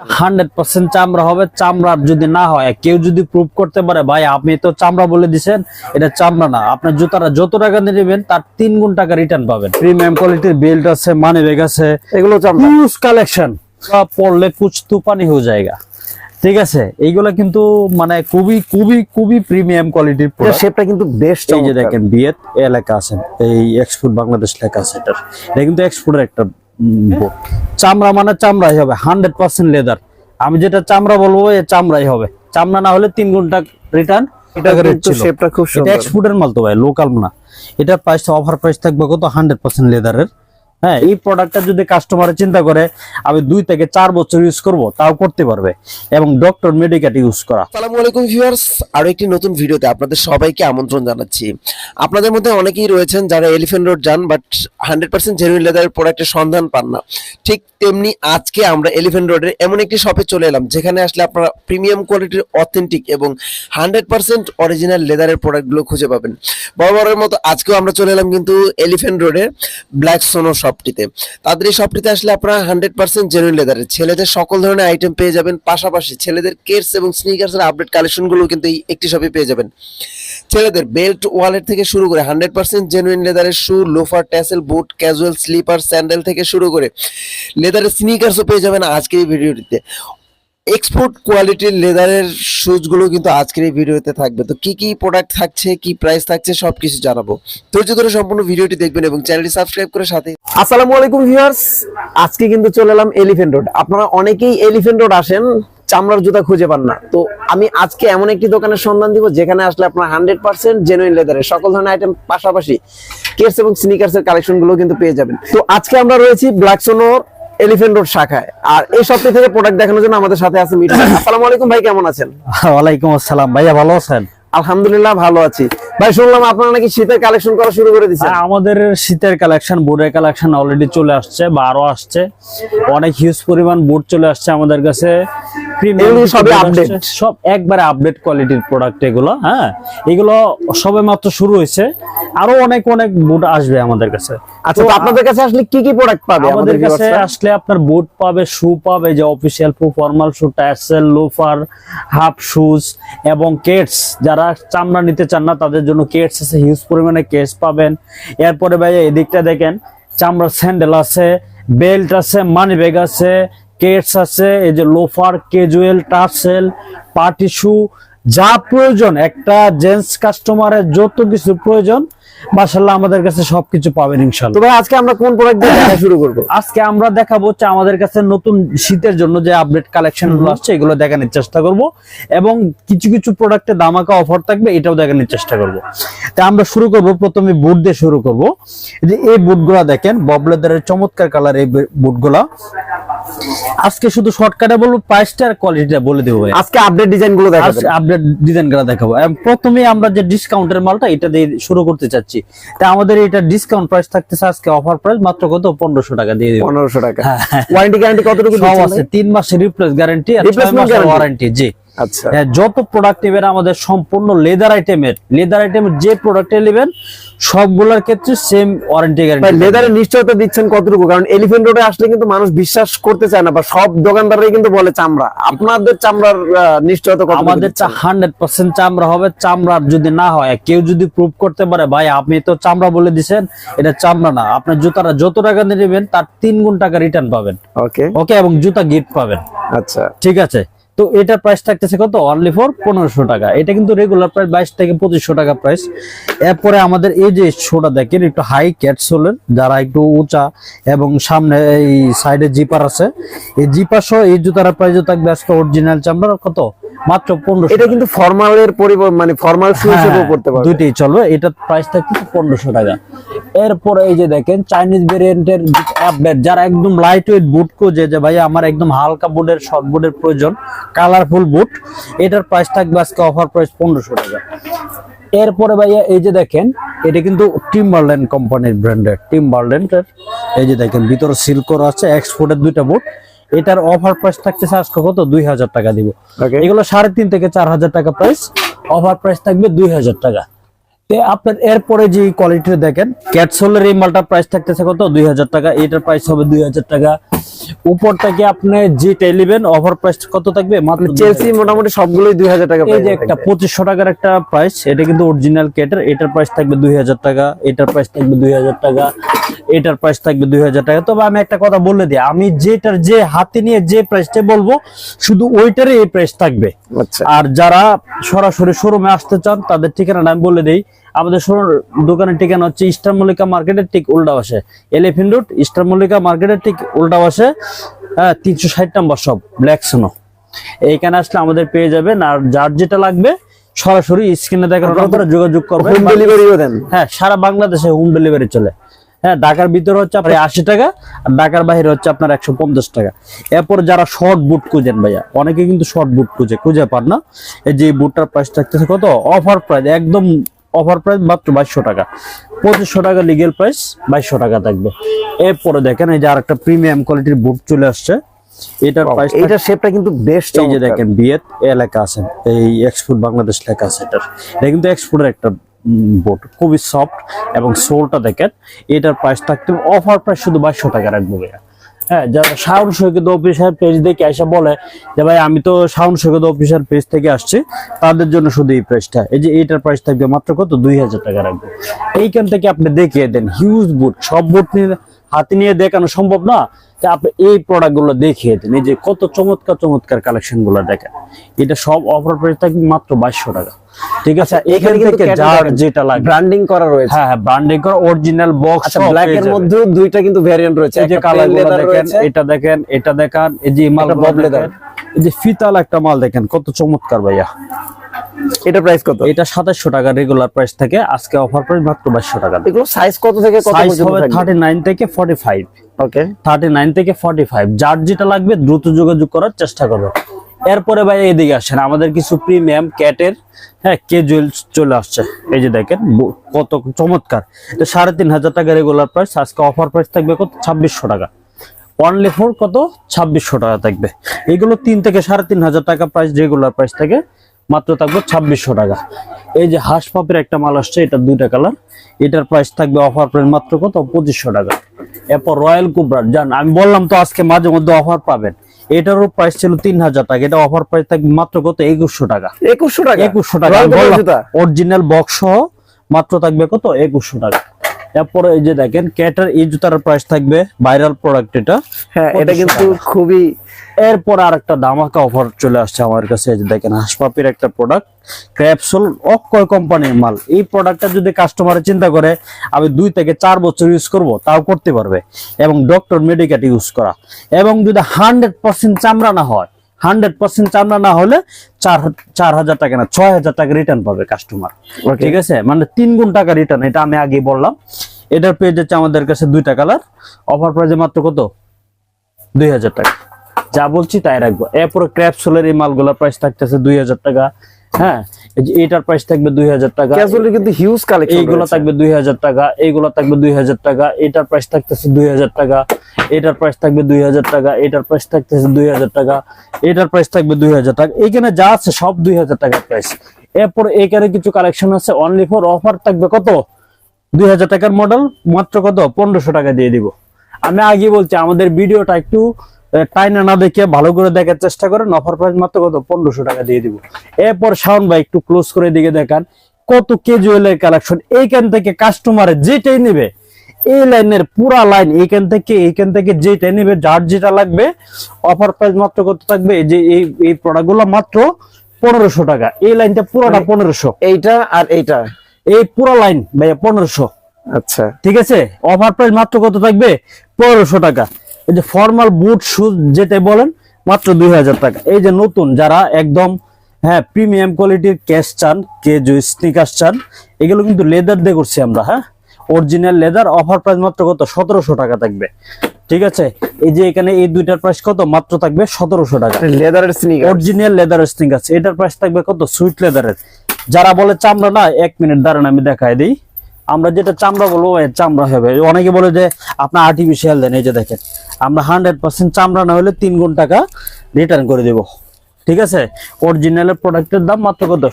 Hundred percent চামড়া হবে চামড়া যদি না হয় কেউ যদি প্রুভ করতে পারে ভাই আপনি তো চামড়া বলে দিছেন এটা চামড়া না। আপনার জুতারা যত টাকা দিয়ে নেবেন তার তিন গুণ টাকা রিটার্ন পাবেন। প্রিমিয়াম কোয়ালিটির বেল্ট আছে মানি ব্যাগ আছে এগুলো হিউজ কালেকশন পড়লে কুছ তু পানি হয়ে যায়গা ঠিক আছে? এইগুলা কিন্তু মানে খুবই খুবই খুবই প্রিমিয়াম কোয়ালিটির শেপটা কিন্তু বেশ এই যে দেখেন বিয়েত এ লেখা আছে এই এক্সপোর্ট বাংলাদেশ লেখা আছে এটা এটা কিন্তু এক্সপোর্টের একটা। চামড়া মানে চামড়াই হবে হান্ড্রেড পার্সেন্ট লেদার। আমি যেটা চামড়া বলব এ চামড়াই হবে। চামড়া না হলে তিন ঘণ্টা রিটার্ন এটা শেপটা খুব এটা এক্সপোর্টের মাল তো ভাই লোকাল না। এটা প্রাইস অফার প্রাইস থাকবে কত? হান্ড্রেড পার্সেন্ট লেদারের। হ্যাঁ এই প্রোডাক্টটা যদি কাস্টমার চিন্তা করে, আমি দুই থেকে চার বছর ইউজ করব, তাও করতে পারবে এবং ডক্টর মেডিকেট ইউজ করা। আসসালামু আলাইকুম ভিউয়ার্স আরও একটি নতুন ভিডিওতে আপনাদের সবাইকে আমন্ত্রণ জানাচ্ছি। আপনাদের মধ্যে অনেকেই রয়েছেন যারা এলিফেন্ট রোড যান বাট হান্ড্রেড পার্সেন্ট জেনুইন লেদারের প্রোডাক্টের সন্ধান পান না। ঠিক তেমনি আজকে আমরা এলিফ্যান্ট রোডের এমন একটি শপে চলে এলাম, যেখানে আসলে আপনারা প্রিমিয়াম কোয়ালিটির অথেন্টিক এবং হান্ড্রেড পার্সেন্ট অরিজিনাল লেদারের প্রোডাক্টগুলো খুঁজে পাবেন। বরাবরের মতো আজকেও আমরা চলে এলাম কিন্তু এলিফ্যান্ট রোডের ব্ল্যাক সোনো শপটিতে। তাদের এই শপটিতে আসলে আপনারা হান্ড্রেড পার্সেন্ট জেনুইন লেদারের ছেলেদের সকল ধরনের আইটেম পেয়ে যাবেন, পাশাপাশি ছেলেদের কেটস এবং স্নিকার্সের আপডেট কালেকশনগুলো কিন্তু এই একটি শপে পেয়ে যাবেন। ছেলেদের বেল্ট ওয়ালেট থেকে শুরু করে হান্ড্রেড পার্সেন্ট জেনুইন লেদারের shoe loafer tassel boot casual slipper sandal থেকে শুরু করে লেদারের স্নিকার্সও পেয়ে যাবেন আজকের এই ভিডিওটিতে এক্সপোর্ট কোয়ালিটির লেদারের শুজগুলো কিন্তু আজকের এই ভিডিওতে থাকবে। তো কি কি প্রোডাক্ট থাকছে, কি প্রাইস থাকছে, সবকিছু জানাব। ধৈর্য ধরে সম্পূর্ণ ভিডিওটি দেখবেন এবং চ্যানেলটি সাবস্ক্রাইব করে সাথে আসসালামু আলাইকুম ভিউয়ার্স আজকে কিন্তু চলে এলাম এলিফেন্ট রোড আপনারা অনেকেই এলিফেন্ট রোড আসেন, চামড়ার জুতা খুঁজে পান না। তো আমি আজকে এমন একটি দোকানের সন্ধান দিব, যেখানে আসলে আপনার হান্ড্রেড পার্সেন্ট জেনুইন লেদারের সকল ধরনের আইটেম পাশাপাশি কেটস এবং স্নিকার্স এর কালেকশনগুলো কিন্তু পেয়ে যাবেন। তো আজকে আমরা রয়েছি ব্ল্যাকসোনোর এলিফেন্ট রোড শাখায়। আর এই সপ্তাহ থেকে প্রোডাক্ট দেখানোর জন্য আমাদের সাথে আছে মিঠু। আসসালামু আলাইকুম ভাই কেমন আছেন? ওয়ালাইকুম আসসালাম। ভাইয়া ভালো আছেন? আলহামদুলিল্লাহ ভালো আছি। ভাই শুনলাম আপনারা নাকি শীতের কালেকশন করা শুরু করে দিচ্ছেন হ্যাঁ, আমাদের শীতের কালেকশন বোর্ডের কালেকশন অলরেডি চলে আসছে বা আরও আসছে। অনেক হিউজ পরিমাণ বোর্ড চলে আসছে আমাদের কাছে। Premium এগুলো সবই board সব একবারে আপডেট কোয়ালিটির প্রোডাক্ট এগুলো হ্যাঁ? এগুলো সবে মাত্র শুরু হয়েছে। আরও অনেক অনেক বোর্ড আসবে আমাদের কাছে। আচ্ছা আপনাদের কাছে আসলে কি কি প্রোডাক্ট পাবে আমাদের কাছে আসলে আপনার বুট পাবে শু পাবে যে official shoe formal shoe tassel loafer half shoes এবং কেটস যারা চামড়া নিতে চান না তাদের জন্য কেটস আছে হিউজ পরিমাণে কেস পাবেন। এরপরে ভাই এদিকটা দেখেন, চামড়ার স্যান্ডেল আছে বেল্ট আছে মানি ব্যাগ আছে, কেটস আছে, এই যে loafer casual tassel party shoe যা প্রয়োজন, একটা জেন্টস কাস্টমারের যত কিছু প্রয়োজন মাসাল্লাহ আমাদের কাছে সবকিছু পাবেন ইনশাল্লাহ তো ভাই আজকে আমরা কোন প্রোডাক্ট দিয়ে দেখা শুরু করব? আজকে আমরা দেখাবো হচ্ছে আমাদের কাছে নতুন শীতের জন্য যে আপডেট কালেকশনগুলো আসছে এগুলো দেখানোর চেষ্টা করব। এবং কিছু কিছু প্রোডাক্টে দামাকা অফার থাকবে এটাও দেখানোর চেষ্টা করব। তা আমরা শুরু করব প্রথমে বুট দিয়ে শুরু করব। এই যে এই বুটগুলা দেখেন ববলেদারের চমৎকার কালার এই বুটগুলা আজকে শুধু শর্টকাটে বলব প্রাইসটা আর কোয়ালিটিটা বলে দেবো ভাই। আজকে আপডেট ডিজাইনগুলো দেখাবো আপডেট ডিজাইনগুলো দেখাবো। প্রথমে আমরা যে ডিসকাউন্টের মালটা এটা দিয়ে শুরু করতে চাচ্ছি। তা আমাদের এটা ডিসকাউন্ট প্রাইস থাকতেছে আজকে অফার প্রাইস মাত্র কত? 1500 টাকা দিয়ে দেব। 1500 টাকা। ওয়ারেন্টি গ্যারান্টি কতটুকু সব দিচ্ছেন আছে ভাই? তিন মাসের রিপ্লেস গ্যারান্টি আর 6 মাসের ওয়ারেন্টি জি। আচ্ছা। হ্যাঁ, যত প্রোডাক্ট নেবেন আমাদের সম্পূর্ণ লেদার আইটেমের লেদার আইটেমের যে প্রোডাক্ট নেবেন সবগুলোর ক্ষেত্রে সেম ওয়ারেন্টি ভাই গ্যারান্টি লেদারের নিশ্চয়তা দিচ্ছেন কতটুকু? কারণ এলিফেন্ট রোডে আসলে কিন্তু মানুষ বিশ্বাস করতে চায় না বা সব দোকানদাররাই কিন্তু বলে চামড়া। আপনাদের চামড়ার নিশ্চয়তা কত আমাদের চা হান্ড্রেড পার্সেন্ট চামড়া হবে চামড়ার যদি না হয় কেউ যদি প্রুভ করতে পারে ভাই আপনি তো চামড়া বলে দিছেন এটা চামড়া না। আপনার জুতারা যত টাকা দিয়ে নেবেন তার তিন গুণ টাকা রিটার্ন পাবেন। ওকে ওকে এবং জুতা গিফট পাবেন। আচ্ছা। ঠিক আছে? তো এটার প্রাইস থাকতেছে কত? অনলি ফর পনেরোশো টাকা। এটা কিন্তু রেগুলার প্রাইস বাইশ থেকে পঁচিশশো টাকা প্রাইস এরপরে আমাদের এই যে শোটা দেখেন একটু হাই ক্যাটসোলের যারা একটু উঁচা এবং সামনে এই সাইডে জিপার আছে এই জিপার সহ এই জুতার প্রাইসও থাকবে আজকে অরিজিনাল চামড়ার কত? মাত্র পনেরোশো এটা কিন্তু ফর্মালের পরিবর্তন মানে ফর্মাল শু হিসেবেও করতে পারবে। দুইটাই চলবে। এটার প্রাইস থাকতেছে পনেরোশো টাকা। এরপরে এই যে দেখেন চাইনিজ ভেরিয়েন্টের আপডেট যারা একদম লাইট ওয়েট বুট খোঁজে যে ভাই আমার একদম হালকা বুটের শর্ট বুটের প্রয়োজন কালারফুল বুট এটার প্রাইস থাকবে আজকে অফার প্রাইস পনেরোশো টাকা। এরপরে ভাইয়া এই যে দেখেন এটা কিন্তু টিম্বারল্যান্ড কোম্পানির ব্র্যান্ডের টিম্বারল্যান্ডের এই যে দেখেন ভিতরে সিল্কর আছে এক্সপোর্টের দুইটা বুট এটার অফার প্রাইস থাকতেছে আজকে কত? দুই হাজার টাকা দিব। এগুলো সাড়ে তিন থেকে চার হাজার টাকা প্রাইস অফার প্রাইস থাকবে দুই হাজার টাকা। আপনার এরপরে যে কোয়ালিটি দেখেন ক্যাটসোলের এই মালটার প্রাইস থাকতেছে কত? দুই হাজার টাকা। এটার প্রাইস হবে দুই হাজার টাকা। উপরটাকে আপনি যেটা নেবেন ওভার প্রাইস কত থাকবে? মাত্র চেলসি মোটামুটি সবগুলোই দুই হাজার টাকা এই যে একটা পঁচিশশো টাকার একটা প্রাইস এটা কিন্তু অরিজিনাল কেটের এটার প্রাইস থাকবে দুই হাজার টাকা এটার প্রাইস থাকবে দুই হাজার টাকা। এটার প্রাইস থাকবে দুই হাজার টাকা। তবে আমি একটা কথা বলে দিই আমি যেটার যে হাতে নিয়ে যে প্রাইসটা বলব শুধু ওইটারই এই প্রাইস থাকবে। আচ্ছা। আর যারা সরাসরি শোরুমে আসতে চান তাদের ঠিকানাটা আমি বলে দিই। আমাদের শোরুম- দোকানের ঠিকানা হচ্ছে ইস্টার মল্লিকা মার্কেটের ঠিক উল্টা পাশে। এলিফেন্ট রোড ইস্টার মল্লিকা মার্কেটের ঠিক উল্টা পাশে হ্যাঁ তিনশো ষাট নম্বর সব ব্ল্যাক সোনো এইখানে আসলে আমাদের পেয়ে যাবেন আর যার যেটা লাগবে সরাসরি স্ক্রিনে দেখার যোগাযোগ করবেন হোম ডেলিভারিও দেন। হ্যাঁ সারা বাংলাদেশে হোম ডেলিভারি চলে। হ্যাঁ ঢাকার ভিতরে হচ্ছে আপনার আশি টাকা আর ঢাকার বাইরে হচ্ছে আপনার একশো পঞ্চাশ টাকা। এরপর যারা শর্ট বুট খুঁজেন ভাইয়া অনেকে কিন্তু শর্ট বুট খুঁজে খুঁজে পান না। এই যে বুটটার প্রাইস থাকতেছে কত? অফার প্রাইস একদম অফার প্রাইস মাত্র বাইশশো টাকা। পঁচিশশো টাকা লিগেল প্রাইস বাইশশো টাকা থাকবে। এরপরে দেখেন এই যে আর একটা প্রিমিয়াম কোয়ালিটির বুট চলে আসছে। এটার প্রাইস শেপটা কিন্তু বেশ এই যে দেখেন বিয়েত এ লেখা আছে এই এক্সপোর্ট বাংলাদেশ লেখা আছে এটার। এটা কিন্তু এক্সপোর্টের একটা বোর্ড। খুবই সফট এবং সোলটা দেখেন, এটার প্রাইস থাকতে অফার প্রাইস শুধু বাইশশো টাকা রাখব হ্যাঁ যারা শাওন সৈকত অফিসার পেজ দেখে এসে বলে যে, ভাই, আমি তো শাওন সৈকত অফিসার পেজ থেকে আসছি, তাদের জন্য শুধু এই প্রাইসটা এই যে এইটার প্রাইস থাকবে মাত্র কত? দুই হাজার টাকা রাখব। এইখান থেকে আপনি দেখিয়ে দেন হিউজ বুট সব বুট নিয়ে হাতে নিয়ে দেখানো সম্ভব না। তা আপনি এই প্রোডাক্টগুলো দেখিয়ে দেন। এই যে কত চমৎকার চমৎকার কালেকশনগুলো দেখেন। এটা সব অফার প্রাইস থাকবে মাত্র বাইশশো টাকা। ঠিক আছে? এখান আচ্ছা, কিন্তু থেকে যার যেটা লাগে। ব্র্যান্ডিং করা রয়েছে। হ্যাঁ হ্যাঁ ব্র্যান্ডিং করা অরিজিনাল বক্স আচ্ছা ব্ল্যাক এর মধ্যেও দুইটা কিন্তু ভ্যারিয়েন্ট রয়েছে। এই যে একটা কালার plain দেখেন এটা দেখেন এটা দেখেন এই যে মাল bob leather। এই যে ফিতাল একটা মাল দেখেন কত চমৎকার ভাইয়া। এটা প্রাইস কত? এটা সাতাশশো টাকা রেগুলার প্রাইস থাকে। আজকে অফার প্রাইস মাত্র বাইশশো টাকা। এগুলো সাইজ কত থেকে কত সাইজ হবে থাকবে? থার্টি নাইন থেকে forty five okay thirty nine থেকে ফর্টি ফাইভ যার যেটা লাগবে দ্রুত যোগাযোগ করার চেষ্টা করবে। এরপরে ভাই এদিকে আসেন। আমাদের কিছু প্রিমিয়াম ক্যাটের হ্যাঁ কেজুয়াল চলে আসছে। এই যে দেখেন কত চমৎকার। এটা সাড়ে তিন হাজার টাকা রেগুলার প্রাইস আজকে অফার প্রাইস থাকবে কত? ছাব্বিশশো টাকা। অনলি ফোর কত? ছাব্বিশশো টাকা থাকবে। এগুলো তিন থেকে সাড়ে তিন হাজার টাকা প্রাইস রেগুলার প্রাইস থেকে। মাত্র থাকবে ছাব্বিশশো টাকা। এই যে হাঁস পাপের একটা মাল আসছে এটা দুইটা কালার। এটার প্রাইস থাকবে অফার প্রাইস মাত্র কত? পঁচিশশো টাকা। এরপর রয়্যাল কুবরার জান আমি বললাম তো আজকে মাঝে মধ্যে অফার পাবেন। এটারও প্রাইস ছিল তিন হাজার টাকা এটা অফার প্রাইস থাকবে মাত্র কত? একুশশো টাকা। একুশশো টাকা? একুশশো টাকা। অরিজিনাল বক্স সহ মাত্র থাকবে কত? একুশশো টাকা। এরপরে এই যে দেখেন ক্যাটার এই জুতার প্রাইস থাকবে ভাইরাল প্রোডাক্ট এটা। হ্যাঁ এটা কিন্তু খুবই এরপর আর একটা দামাকা অফার চলে আসছে আমার কাছে দেখেন হাসপাপির একটা প্রোডাক্ট ক্র্যাপসুল অক্ষয় কোম্পানির মাল। এই প্রোডাক্টটা যদি কাস্টমার চিন্তা করে আমি দুই থেকে চার বছর ইউজ করব তাও করতে পারবে। এবং ডক্টর মেডিকেট ইউজ করা। এবং যদি হান্ড্রেড পার্সেন্ট চামড়া না হয় হান্ড্রেড পার্সেন্ট চামড়া না হলে চার চার হাজার টাকা না ছয় হাজার টাকা রিটার্ন পাবে কাস্টমার. ঠিক আছে? মানে তিন গুণ টাকা রিটার্ন এটা আমি আগেই বললাম। এটার পেজ হচ্ছে আমাদের কাছে দুইটা কালার অফার প্রাইজে মাত্র কত? দুই হাজার টাকা। যা বলছি তাই রাখব এরপরে ক্র্যাপসুলের এই মালগুলোর প্রাইস থাকতেছে দুই হাজার টাকা হ্যাঁ এটার প্রাইস থাকবে দুই হাজার টাকা ক্যাজুয়ালি কিন্তু হিউজ কালেকশন এইগুলো থাকবে দুই হাজার টাকা এইগুলো থাকবে দুই হাজার টাকা এটার প্রাইস থাকতেছে দুই হাজার টাকা এটার প্রাইস থাকবে দুই হাজার টাকা এটার প্রাইস থাকতেছে দুই হাজার টাকা এটার প্রাইস থাকবে দুই হাজার টাকা এইখানে যা আছে সব দুই হাজার টাকার প্রাইস এরপর এখানে কিছু কালেকশন আছে অনলি ফর অফার থাকবে কত দুই হাজার টাকার মডেল মাত্র কত পনেরোশো টাকা দিয়ে দিব আমি আগে বলছি আমাদের ভিডিওটা একটু টাইনা না দেখে ভালো করে দেখার চেষ্টা করেন। অফার প্রাইস মাত্র কত? পনেরোশো টাকা দিয়ে দিব। এরপর শাওন ভাই একটু ক্লোজ করে দিকে দেখান। কত কেজুয়ালের কালেকশন এইখান থেকে কাস্টমার যেটাই নেবে এই লাইনের পুরা লাইন এইখান থেকে এইখান থেকে যেটা নেবে যার যেটা লাগবে অফার প্রাইস মাত্র কত থাকবে? যে এই এই প্রোডাক্টগুলো মাত্র পনেরোশো টাকা। এই লাইনটা পুরোটা পনেরোশো। এইটা আর এইটা? এই পুরো লাইন ভাইয়া পনেরোশো। আচ্ছা। ঠিক আছে? অফার প্রাইস মাত্র কত থাকবে? পনেরোশো টাকা। এই যে ফর্মাল বুট শুজ যেটা বলেন মাত্র দুই হাজার টাকা। এই যে নতুন যারা একদম হ্যাঁ প্রিমিয়াম কোয়ালিটির ক্যাশ চান কেজু স্নিকার চান এগুলো কিন্তু লেদার দিয়ে করছি আমরা হ্যাঁ? অরিজিনাল লেদার অফার প্রাইস মাত্র কত? সতেরোশো টাকা থাকবে। ঠিক আছে? এই যে এখানে এই দুইটার প্রাইস কত? মাত্র থাকবে সতেরোশো টাকা। লেদারের স্নিকার অরিজিনাল লেদার স্টিং আছে এটার প্রাইস থাকবে কত? সুইট লেদারের যারা বলে চামড়া না এক মিনিট দাঁড়ান আমি দেখাই দিই। আমরা যেটা চামড়া বলব চামড়া হবে। অনেকে বলে যে, আপনার আর্টিফিশিয়াল দেন, এই যে দেখেন। আমরা হান্ড্রেড পার্সেন্ট চামড়া না হলে তিন গুণ টাকা রিটার্ন করে দেব। ঠিক আছে? অরিজিনালের প্রোডাক্টের দাম মাত্র কত?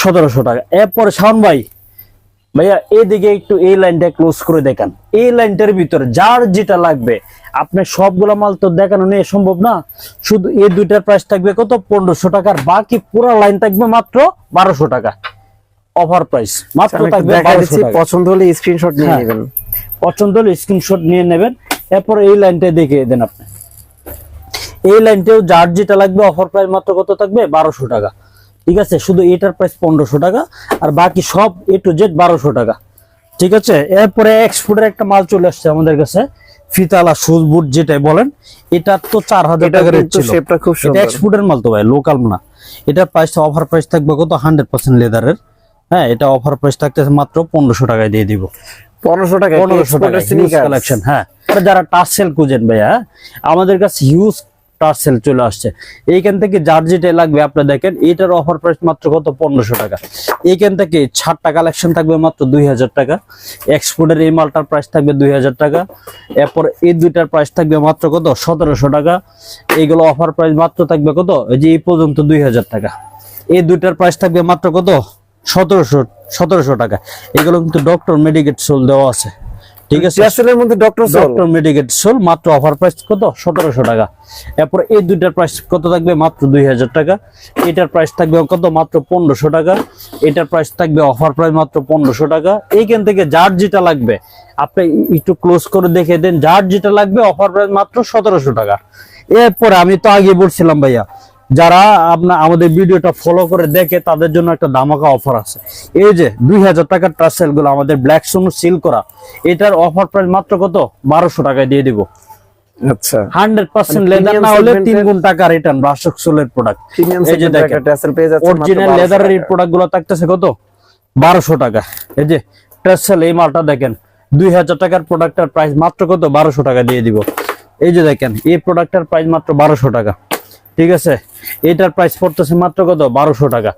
সতেরোশো টাকা। এরপরে শাওন ভাই, ভাইয়া, এদিকে একটু এই লাইনটা ক্লোজ করে দেখান। এই লাইনটার ভিতরে যার যেটা লাগবে, আপনি সবগুলা মাল তো দেখানো নিয়ে সম্ভব না। শুধু এই দুইটার প্রাইস থাকবে কত? পনেরোশো টাকার বাকি পুরো লাইন থাকবে মাত্র বারোশো টাকা। অফার প্রাইস মাত্র থাকবে দেখা পছন্দ হলে স্ক্রিনশট নিয়ে হ্যাঁ। নেবেন। পছন্দ হলে স্ক্রিনশট নিয়ে নেবেন। এরপর এই লাইনটা দেখিয়ে দেন আপনি। এই লাইনটাও যার যেটা লাগবে অফার প্রাইস মাত্র কত থাকবে? বারোশো টাকা। ঠিক আছে? শুধু এটার প্রাইস পনেরোশো টাকা আর বাকি সব এ টু জেড বারোশো টাকা। ঠিক আছে? এরপরে এক্সপোর্টের একটা মাল চলে আসছে আমাদের কাছে। ফিতালা শুজ বুট যেটাই বলেন এটা তো চার হাজার টাকা রেট ছিল। শেপটা খুব সুন্দর। এক্সপোর্টের মাল তো ভাই লোকাল না। এটার প্রাইস অফার প্রাইস থাকবে কত? হান্ড্রেড পার্সেন্ট লেদারের হ্যাঁ এটা অফার প্রাইস থাকতেছে মাত্র পনেরোশো টাকায় দিয়ে দিব। পনেরোশো টাকা পনেরোশো টাকা কালেকশন হ্যাঁ। যারা টার্সেল খুঁজেন ভাইয়া আমাদের কাছে হিউজ টার্সেল চলে আসছে। এইখান থেকে যার যেটা লাগবে আপনি দেখেন এটার অফার প্রাইস মাত্র কত? পনেরোশো টাকা। এইখান থেকে ছাড়টা কালেকশন থাকবে মাত্র দুই হাজার টাকা। এক্সপোর্টের এই মালটার প্রাইস থাকবে দুই হাজার টাকা। এরপর এই দুইটার প্রাইস থাকবে মাত্র কত? সতেরোশো টাকা। এইগুলো অফার প্রাইস মাত্র থাকবে কত? এই যে এই পর্যন্ত দুই হাজার টাকা। এই দুইটার প্রাইস থাকবে মাত্র কত? সতেরোশো সতেরোশো টাকা। এগুলো কিন্তু ডক্টর মেডিকেট সোল দেওয়া আছে। ঠিক আছে? টিয়াসেলের মধ্যে doctor sole doctor medicated sole মাত্র অফার প্রাইস কত? সতেরোশো টাকা। এরপর এই দুইটার প্রাইস কত থাকবে? মাত্র দুই হাজার টাকা। এটার প্রাইস থাকবে কত? মাত্র পনেরোশো টাকা। এটার প্রাইস থাকবে অফার প্রাইস মাত্র পনেরোশো টাকা। এইখান থেকে যার যেটা লাগবে আপনি একটু ক্লোজ করে দেখে দেন। যার যেটা লাগবে অফার প্রাইস মাত্র সতেরোশো টাকা। এরপরে আমি তো আগে বলছিলাম ভাইয়া যারা আপনার আমাদের ভিডিওটা ফলো করে দেখে তাদের জন্য একটা দামাকা অফার আছে। এই যে দুই হাজার টাকারগুলো আমাদের ব্ল্যাক সোন সিল করা এটার অফার প্রাইস মাত্র কত? বারোশো টাকায় দিয়ে দিব। আচ্ছা। হান্ড্রেড পার্সেন্ট মানে লেদার না হলে তিন গুণ টাকা রিটার্ন ব্রাশক সোলের প্রোডাক্ট এই যে দেখেন। একটা ট্যাসেল পেয়ে যাচ্ছে অরিজিনাল লেদারের প্রোডাক্টগুলো থাকতেছে কত? বারোশো টাকা। এই যে ট্রেসেল এই মালটা দেখেন দুই হাজার টাকার প্রোডাক্টের প্রাইস মাত্র কত? বারোশো টাকা দিয়ে দিব। এই যে দেখেন এই প্রোডাক্টের প্রাইস মাত্র বারোশো টাকা। ঠিক আছে? এটার প্রাইস পড়তেছে মাত্র কত? বারোশো টাকা।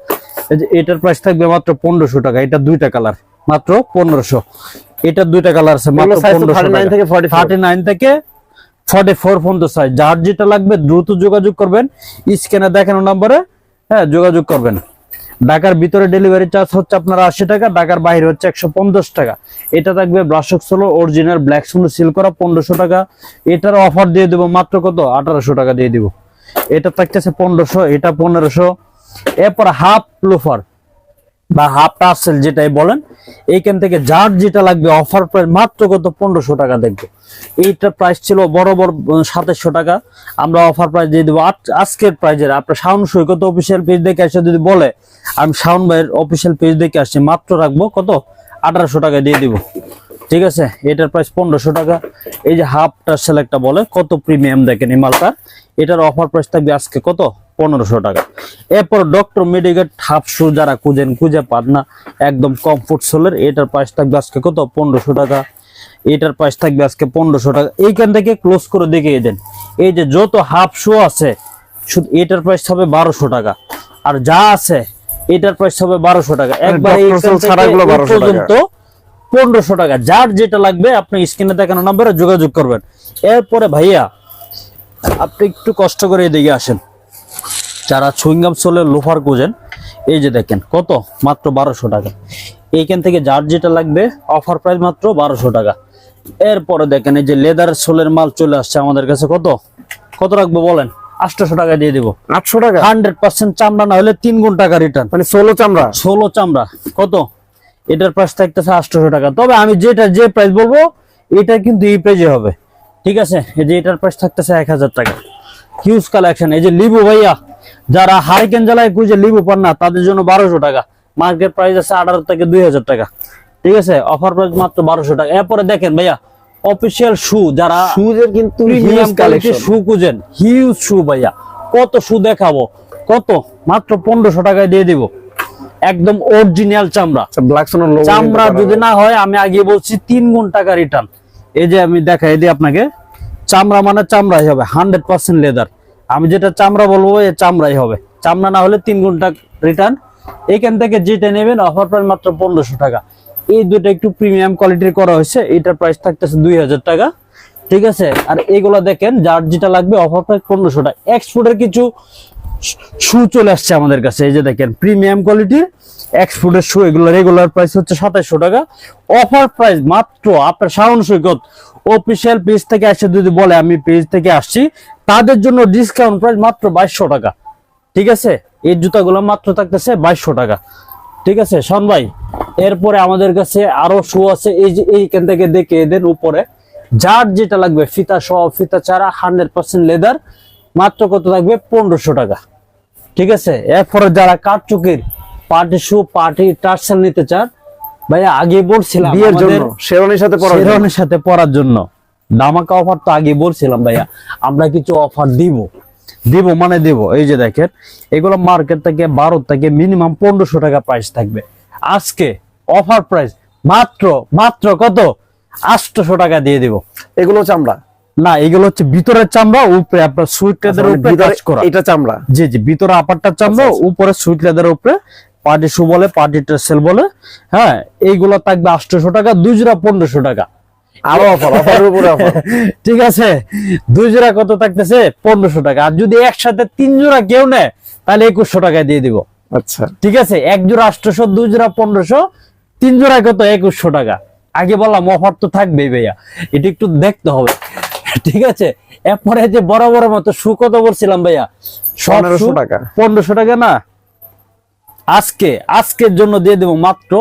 এই যে এটার প্রাইস থাকবে মাত্র পনেরোশো টাকা। এটা দুইটা কালার মাত্র পনেরোশো। এটার দুইটা কালার আছে মাত্র পনেরোশো থেকে 44 থার্টি নাইন থেকে ফর্টি ফোর পর্যন্ত সাইজ যার যেটা লাগবে দ্রুত যোগাযোগ করবেন। স্ক্যানে দেখানো নম্বরে হ্যাঁ যোগাযোগ করবেন। ঢাকার ভিতরে ডেলিভারি চার্জ হচ্ছে আপনার আশি টাকা ঢাকার বাইরে হচ্ছে একশো পঞ্চাশ টাকা। এটা থাকবে ব্রাশক সোলো অরিজিনাল ব্ল্যাক সোলো সিল করা পনেরোশো টাকা। এটার অফার দিয়ে দেবো মাত্র কত? আঠারোশো টাকা দিয়ে দিব। এটা থাকতেছে পনেরোশো, এটা পনেরোশো। এরপর হাফ লোফার বা হাফ টার্সেল যেটাই বলেন, এইখান থেকে যার যেটা লাগবে অফার প্রাইস মাত্র কত? পনেরোশো টাকা দেখবে। এইটার প্রাইস ছিল বড় সাতাশশো টাকা। আমরা অফার প্রাইস দিয়ে দেবো। আজকের প্রাইজের আপনার শাওন সৈকত অফিসিয়াল পেজ দেখে এসে যদি বলে, আমি শাওন ভাইয়ের অফিসিয়াল পেজ দেখে আসছি, মাত্র রাখব কত? আঠারোশো টাকা দিয়ে দিব। ঠিক আছে? এটার প্রাইস পনেরোশো টাকা। এই যে হাফ টার্সেল একটা বলে, কত প্রিমিয়াম দেখেন এই মালটা এটার অফার প্রাইস থাকবে আজকে কত? পনেরোশো টাকা। এরপর ডক্টর মেডিকেট হাফ শু যারা খুঁজেন খুঁজে পান না একদম কমফোর্ট সোলের এটার প্রাইস থাকবে আজকে কত? পনেরোশো টাকা। এটার প্রাইস থাকবে আজকে পনেরোশো টাকা। এইখান থেকে ক্লোজ করে দেখিয়ে দেন এই যে যত হাফ শু আছে শুধু এটার প্রাইস হবে বারোশো টাকা। আর যা আছে এটার প্রাইস হবে বারোশো টাকা। একবার 1200 টাকা। পর্যন্ত পনেরোশো টাকা। যার যেটা লাগবে আপনি স্ক্রিনে দেখানো নাম্বারে যোগাযোগ করবেন। এরপরে ভাইয়া আপনি একটু কষ্ট করে এদিকে আসেন। যারা সুইংগাম সোলের লোফার খুঁজেন এই যে দেখেন কত? মাত্র বারোশো টাকা। এইখান থেকে যার যেটা লাগবে অফার প্রাইস মাত্র বারোশো টাকা। এরপরে দেখেন এই যে লেদার সোলের মাল চলে আসছে আমাদের কাছে কত? কত রাখব বলেন? আটশোশো টাকা দিয়ে দিব। আটশো টাকা? হান্ড্রেড পার্সেন্ট চামড়া না হলে তিন গুণ টাকা রিটার্ন মানে ষোলো চামড়া? ষোলো চামড়া। কত? এটার প্রাইস থাকতেছে আটশোশো টাকা। তবে আমি যেটা যে প্রাইস বলব এটা কিন্তু এই প্রাইজে হবে। ঠিক আছে? এই যে এটার প্রাইস থাকতেছে এক হাজার টাকা। হিউজ কালেকশন এই যে লিবু ভাইয়া যারা হারিকেন জেলায় খুঁজে লিবু পান না তাদের জন্য বারোশো টাকা। মার্কেট প্রাইস আছে আঠারো থেকে দুই হাজার টাকা। ঠিক আছে? অফার প্রাইস মাত্র বারোশো টাকা। এরপরে দেখেন ভাইয়া অফিসিয়াল শু যারা শুজের কিন্তু শু খুঁজেন হিউজ শু ভাইয়া। কত শু দেখাবো? কত? মাত্র পনেরোশো টাকায় দিয়ে দিব। একদম অরিজিনাল চামড়া। লোগো চামড়া যদি না হয় আমি আগে বলছি তিন গুণ টাকা রিটার্ন এই যে আমি দেখাই দিই আপনাকে, চামড়া মানে চামড়াই হবে হান্ড্রেড পার্সেন্ট লেদার আমি যেটা চামড়া বলব এ চামড়াই হবে। চামড়া না হলে তিন টাকা রিটার্ন এখান থেকে যেটা নেবেন অফার প্রাইস মাত্র পনেরোশো টাকা। এই দুটো একটু প্রিমিয়াম কোয়ালিটির করা হয়েছে এটার প্রাইস থাকতেছে দুই হাজার টাকা। ঠিক আছে? আর এগুলো দেখেন, যার যেটা লাগবে অফার প্রাইস পনেরোশো টাকা। এক্সপোর্টের কিছু শু চলে আসছে আমাদের কাছে। এই যে দেখেন প্রিমিয়াম কোয়ালিটির এক্সপোর্টের শু এগুলো রেগুলার প্রাইস হচ্ছে সাতাইশশো টাকা। অফার প্রাইস মাত্র আপনার শাওন সৈকত। অফিসিয়াল পেজ থেকে এসে যদি বলে আমি পেজ থেকে আসছি, তাদের জন্য ডিসকাউন্ট প্রাইস মাত্র বাইশশো টাকা। ঠিক আছে? এই জুতাগুলো মাত্র থাকতেছে বাইশশো টাকা। ঠিক আছে শোন ভাই? এরপরে আমাদের কাছে আরও শু আছে, এই যে এইখান থেকে দেখে দেন উপরে। যার যেটা লাগবে, ফিতা সহ, ফিতা ছাড়া হান্ড্রেড পার্সেন্ট লেদার মাত্র কত থাকবে? পনেরোশো টাকা। ঠিক আছে? এরপরে যারা কাঠচুকির পার্টি শু পার্টি টার্সেল নিতে চান। ভাইয়া আগে বলছিলাম বিয়ের জন্য শেরনের সাথে পরার জন্য। শেরওয়ানির সাথে পরার জন্য। দামাকা অফার তো আগে বলছিলাম ভাইয়া। আমরা কিছু অফার দিব। দিব মানে দিব। এই যে দেখেন এগুলো মার্কেট থেকে বারো থেকে মিনিমাম পনেরোশো টাকা প্রাইস থাকবে। আজকে অফার প্রাইস মাত্র মাত্র কত? আটশোশো টাকা দিয়ে দিব। এগুলো চামড়া। না এগুলো হচ্ছে ভিতরের চামড়া উপরে আপনার সুইট লেদারের মানে উপরে কাজ করা। এটা চামড়া। জি জি ভিতরে আপারটার চামড়া উপরে সুইট লেদারের উপরে পার্টি শু বলে পার্টি টেসেল বলে হ্যাঁ এইগুলো থাকবে আটশোশো টাকা দুই জোড়া পনেরোশো টাকা। আরও অফার অফারের উপরে অফার। ঠিক আছে দুই জোড়া কত থাকতেছে? পনেরোশো টাকা। আর যদি একসাথে তিন জোড়া কেউ নেয় তাহলে একুশশো টাকায় দিয়ে দিব। আচ্ছা। ঠিক আছে এক জোড়া আটশোশো দুই জোড়া পনেরোশো তিন জোড়া কত? একুশশো টাকা। আগে বললাম অফার তো থাকবেই ভাইয়া। এটা একটু দেখতে হবে। ঠিক আছে এরপরে যে বড় বড় মতো শু কত বলছিলাম ভাইয়া? 1500 টাকা। পনেরোশো টাকা না? আজকে আজকের জন্য দিয়ে দেবো মাত্র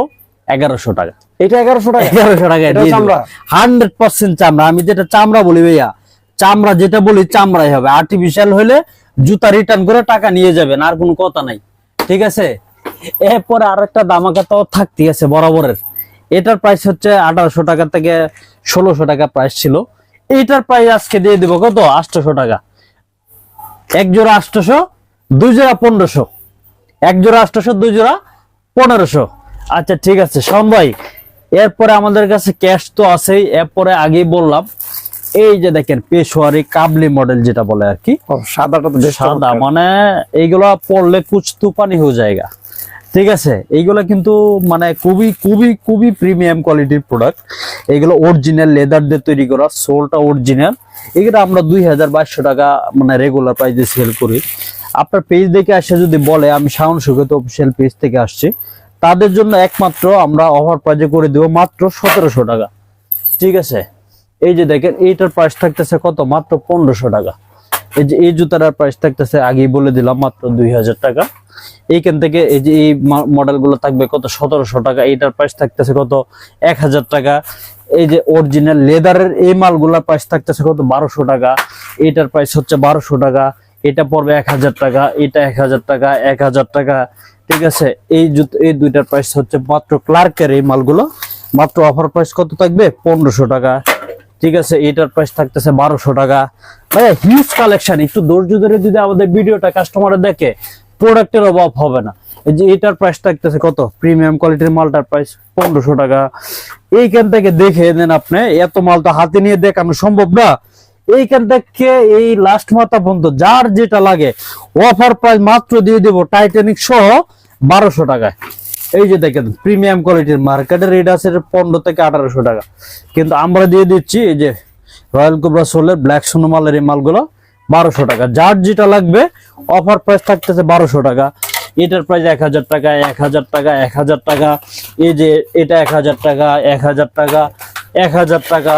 এগারোশো টাকা। এটা এগারোশো টাকা? এগারোশো টাকা? হান্ড্রেড পার্সেন্ট চামড়া। আমি যেটা চামড়া বলি ভাইয়া চামড়া যেটা বলি চামড়াই হবে। আর্টিফিশিয়াল হলে জুতা রিটার্ন করে টাকা নিয়ে যাবেন আর কোনো কথা নাই। ঠিক আছে? এরপরে আর একটা দামাকা তো থাকতে আছে বরাবরের। এটার প্রাইস হচ্ছে আঠারোশো টাকা থেকে ষোলোশো টাকা প্রাইস ছিল। এইটার প্রাইস আজকে দিয়ে দিব কত? আটশোশো টাকা। এক জোড়া আটশোশো দুই জোড়া পনেরোশো। এক জোড়া আটশোশো দুই জোড়া পনেরোশো। আচ্ছা ঠিক আছে শোন ভাই এরপরে আমাদের কাছে ক্যাশ তো আছেই এরপরে আগেই বললাম এই যে দেখেন পেশোয়ারি কাবলি মডেল যেটা বলে আর কি। সাদাটা তো সাদা মানে এইগুলা পড়লে কুচ তুপানি হয়ে জায়গা ঠিক আছে এইগুলা কিন্তু মানে খুবই খুবই খুবই প্রিমিয়াম কোয়ালিটির প্রোডাক্ট এইগুলো অরিজিনাল লেদার দিয়ে তৈরি করা সোলটা অরিজিনাল এগুলো আমরা দুই হাজার বাইশশো টাকা মানে রেগুলার প্রাইসে সেল করি। আপনার পেজ দেখে আসে যদি বলে, আমি শাওন সুগত অফিসিয়াল পেজ থেকে আসছি, তাদের জন্য একমাত্র আমরা অফার প্রাইজে করে দেবো মাত্র সতেরোশো টাকা। ঠিক আছে? এই যে দেখেন, এইটার প্রাইস থাকতেছে কত? মাত্র পনেরোশো টাকা। এই যে, এই জুতাটার প্রাইস থাকতেছে, আগেই বলে দিলাম, মাত্র দুই হাজার টাকা। এইখান থেকে এই যে, এই মডেলগুলো থাকবে কত? সতেরোশো টাকা। এইটার প্রাইস থাকতেছে কত? এক হাজার টাকা। এই যে অরিজিনাল লেদারের এই মালগুলার প্রাইস থাকতেছে কত? বারোশো টাকা। এইটার প্রাইস হচ্ছে বারোশো টাকা। এটা পড়বে এক হাজার টাকা, এটা এক হাজার টাকা, এক হাজার টাকা, ঠিক আছে? এই এই দুইটার প্রাইস হচ্ছে মাত্র ক্লার্কের এই মালগুলো। মাত্র অফার প্রাইস কত থাকবে? পনেরোশো টাকা, ঠিক আছে? এটার প্রাইস থাকতেছে বারোশো টাকা। ভাইয়া হিউজ কালেকশন একটু ধৈর্য ধরে যদি আমাদের ভিডিওটা কাস্টমার দেখে প্রোডাক্টের অভাব হবে না। এই যে এটার প্রাইস থাকতেছে কত? প্রিমিয়াম কোয়ালিটির মালটার প্রাইস পনেরোশো টাকা। এইখান থেকে দেখে নেন আপনি, এত মাল তো হাতে নিয়ে দেখানো সম্ভব না। এইখান থেকে এই লাস্ট মাথা পর্যন্ত যার যেটা লাগে অফার প্রাইস মাত্র দিয়ে দেবো টাইটানিক সহ বারোশো টাকায়। এই যে দেখেন প্রিমিয়াম কোয়ালিটির মার্কেটের রেট আছে পনেরো থেকে আঠারোশো টাকা। কিন্তু আমরা দিয়ে দিচ্ছি এই যে রয়্যাল কোবরা সোলের ব্ল্যাক সোনো মালের এই মালগুলো বারোশো টাকা। যার যেটা লাগবে অফার প্রাইস থাকতেছে বারোশো টাকা। এটার প্রাইস এক হাজার টাকা, এক হাজার টাকা, এক হাজার টাকা। এই যে এটা এক হাজার টাকা, এক হাজার টাকা। এক হাজার টাকা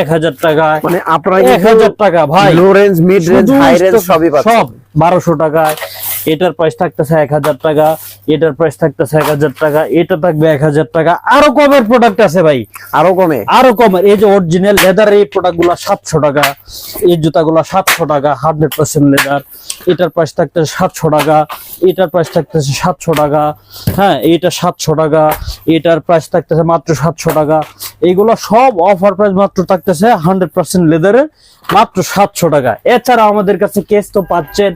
এক হাজার টাকা মানে আপনার এক হাজার টাকা ভাই। Low range mid range high range সবই সব বারোশো টাকায়। এটার প্রাইস থাকতেছে এক হাজার টাকা। এটার প্রাইস থাকতেছে এক হাজার টাকা এটা থাকবে এক হাজার টাকা। আরও কমের প্রোডাক্ট আছে ভাই। আরও কমে? আরও কমের। এই যে অরিজিনাল লেদার এই প্রোডাক্টগুলা সাতশো টাকা। এই জুতাগুলা সাতশো টাকা হান্ড্রেড পার্সেন্ট লেদার এটার প্রাইস থাকতেছে সাতশো টাকা। এটার প্রাইস থাকতেছে সাতশো টাকা। হ্যাঁ এটা সাতশো টাকা। এটার প্রাইস থাকতেছে মাত্র সাতশো টাকা। এইগুলো সব অফার প্রাইস মাত্র থাকতেছে হান্ড্রেড পার্সেন্ট লেদারের মাত্র সাতশো টাকা। এছাড়া আমাদের কাছে কেস তো পাচ্ছেন।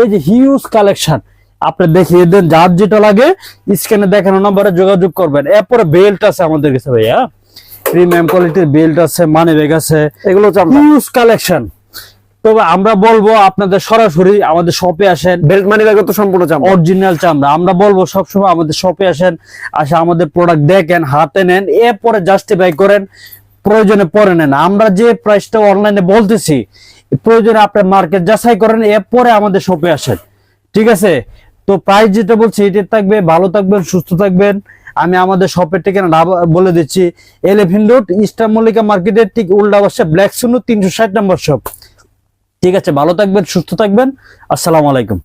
এই যে হিউজ কালেকশন আপনি দেখিয়ে দেন যার যেটা লাগে স্ক্যানে দেখানো নাম্বারে যোগাযোগ করবেন। এরপরে বেল্ট আছে আমাদের কাছে ভাইয়া। প্রিমিয়াম কোয়ালিটির বেল্ট আছে মানি ব্যাগ আছে। এগুলো হিউজ কালেকশন তবে আমরা বলব আপনাদের সরাসরি আমাদের শপে আসেন। বেল্ট মানি ব্যাগ তো সম্পূর্ণ চামড়া। অরিজিনাল চামড়া। আমরা বলব সবসময় আমাদের শপে আসেন আসে আমাদের প্রোডাক্ট দেখেন হাতে নেন এরপরে জাস্টিফাই করেন প্রয়োজনে পরে নেন। আমরা যে প্রাইসটা অনলাইনে বলতেছি প্রয়োজনে আপনি মার্কেট যাচাই করেন এরপরে আমাদের শপে আসেন। ঠিক আছে? তো প্রাইস যেটা বলছি, এটা থাকবে, ভালো থাকবেন সুস্থ থাকবেন। আমি আমাদের শপের ঠিকানা বলে দিচ্ছি এলেভেন রোড ইস্টার মল্লিকা মার্কেটের ঠিক উল্টা বসে ব্ল্যাক সুনু তিনশো ষাট নম্বর শপ ঠিক আছে, ভালো থাকবেন, সুস্থ থাকবেন। আসসালামু আলাইকুম।